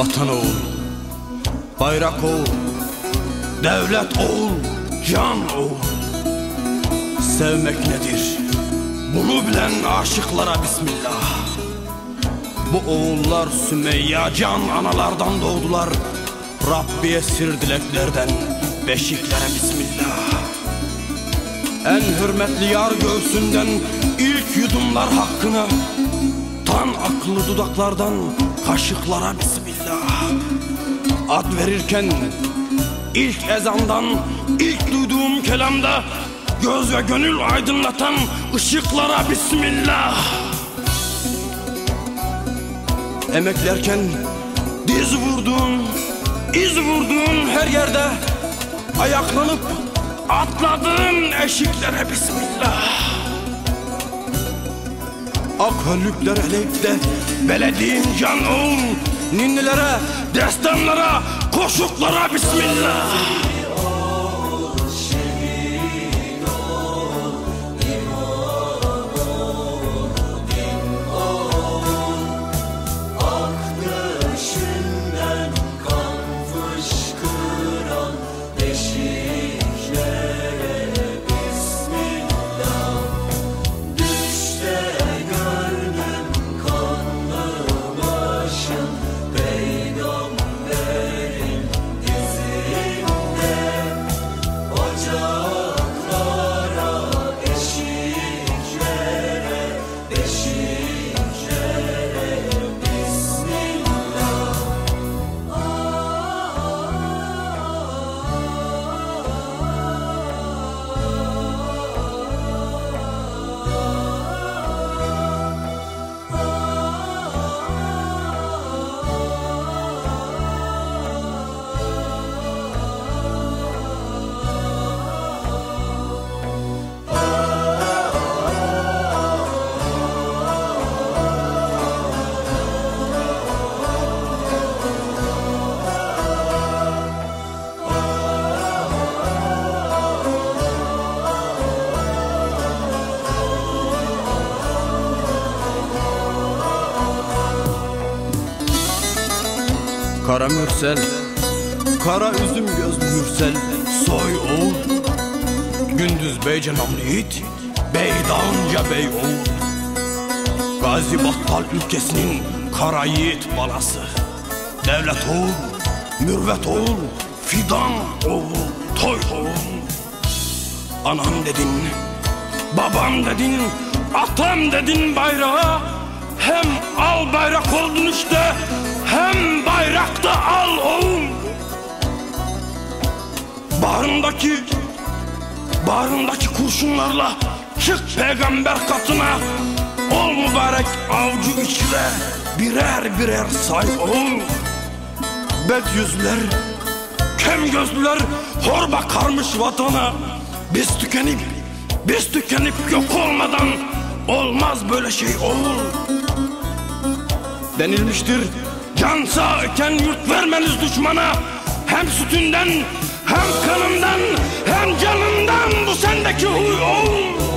Vatan oğul, bayrak oğul, devlet oğul, can oğul. Sevmek nedir? Bunu bilen aşıklara bismillah. Bu oğullar Sümeyye can analardan doğdular. Rabbiye sir dileklerden beşiklere bismillah. En hürmetli yar göğsünden ilk yudumlar hakkına Tan akıllı dudaklardan kaşıklara bismillah Ad verirken ilk ezandan ilk duyduğum kelamda Göz ve gönül aydınlatan ışıklara bismillah. Emeklerken diz vurduğun, iz vurduğun her yerde Ayaklanıp atladığın eşiklere bismillah. Ak höllükler eleyip de belediğim can oğul Ninnilere, destanlara, koşuklara bismillah Kara mürsel, kara üzüm gözlü mürsel Soy oğul. Gündüz beyce namlı yiğit Bey dağınca bey oğul. Gazi Battal ülkesinin kara yiğit balası. Devlet oğul, mürvet oğul Fidan oğul, toy oğul. Anam dedin, babam dedin, atam dedin bayrağa. Hem al bayrak oldun işte, Bağrındaki, bağrındaki kurşunlarla çık peygamber katına. Ol mübarek avcı içre birer birer say oğul Bet yüzler, kem gözlüler hor bakarmış vatana. Biz tükenip, biz tükenip yok olmadan olmaz böyle şey oğul Denilmiştir can sağ iken yurt vermeniz düşmana. Hem sütünden hem kanından hem canından bu sendeki huy oğul